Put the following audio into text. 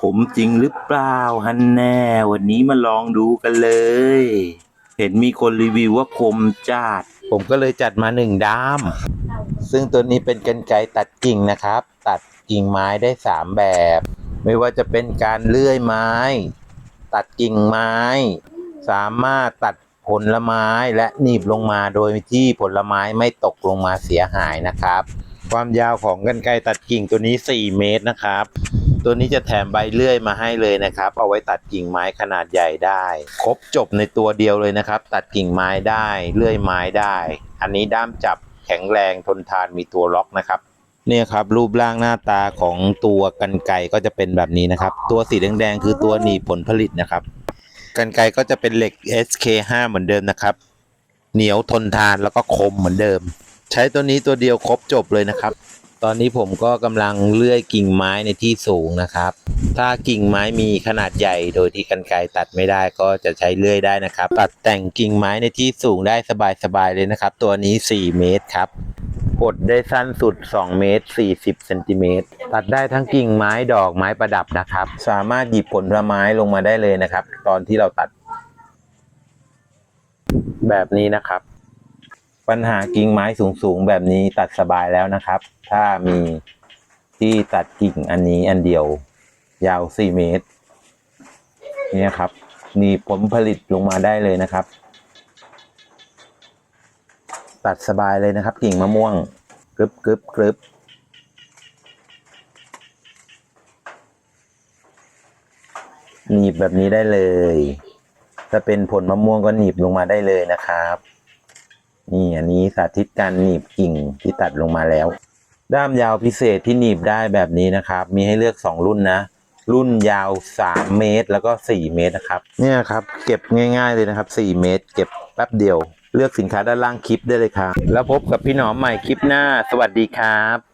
ผมจริงหรือเปล่าฮันแน่ วันนี้มาลองดูกันเลย เห็นมีคนรีวิวว่าคมจัดผมก็เลยจัดมาหนึ่งด้าม ซึ่งตัวนี้เป็นกันไกตัดกิ่งนะครับ ตัดกิ่งไม้ได้สามแบบ ไม่ว่าจะเป็นการเลื่อยไม้ ตัดกิ่งไม้ สามารถตัดผลไม้และหนีบลงมาโดยที่ผลไม้ไม่ตกลงมาเสียหายนะครับ ความยาวของกันไกตัดกิ่งตัวนี้ 4 เมตรนะครับ ตัวนี้จะแถมใบเลื่อยมาให้เลยนะครับ เอาไว้ตัดกิ่งไม้ขนาดใหญ่ได้ ครบจบในตัวเดียวเลยนะครับ ตัดกิ่งไม้ได้เลื่อยไม้ได้ อันนี้ด้ามจับแข็งแรงทนทานมีตัวล็อกนะครับเนี่ยครับรูปร่างหน้าตาของตัวกันไกก็จะเป็นแบบนี้นะครับ ตัวสีแดงๆคือตัวหนีบผลผลิตนะครับ กันไกก็จะเป็นเหล็ก SK5 เหมือนเดิมนะครับ เหนียวทนทานแล้วก็คมเหมือนเดิม ใช้ตัวนี้ตัวเดียวครบจบเลยนะครับ ตอนนี้ผมก็กำลังเลื่อยกิ่งไม้ในที่สูงนะครับ ถ้ากิ่งไม้มีขนาดใหญ่โดยที่กันไกรตัดไม่ได้ก็จะใช้เลื่อยได้นะครับ ตัดแต่งกิ่งไม้ในที่สูงได้สบายๆเลยนะครับ ตัวนี้ 4 เมตรครับกดได้สั้นสุด 2 เมตร 40เซนติเมตรตัดได้ทั้งกิ่งไม้ดอกไม้ประดับนะครับ สามารถหยิบผลไม้ลงมาได้เลยนะครับ ตอนที่เราตัด แบบนี้นะครับ ปัญหากิ่งไม้สูงๆ แบบนี้ตัดสบายแล้วนะครับ ถ้ามีที่ตัดกิ่งอันนี้อันเดียว ยาว 4 เมตร เนี่ยครับ มีผลผลิตลงมาได้เลยนะครับ ตัดสบายเลยนะครับ กิ่งมะม่วงกรึบกรึบกรึบหนีบแบบนี้ได้เลย ถ้าเป็นผลมะม่วงก็หนีบลงมาได้เลยนะครับ นี่อันนี้สาธิตการหนีบกิ่งที่ตัดลงมาแล้ว ด้ามยาวพิเศษที่หนีบได้แบบนี้นะครับ มีให้เลือก 2 รุ่นนะ รุ่นยาว 3 เมตร แล้วก็ 4 เมตรนะครับเนี่ยครับเก็บง่ายๆเลยนะครับ 4 เมตร เก็บแป๊บเดียว เลือกสินค้าด้านล่างคลิปได้เลยครับ แล้วพบกับพี่หนอมใหม่คลิปหน้า สวัสดีครับ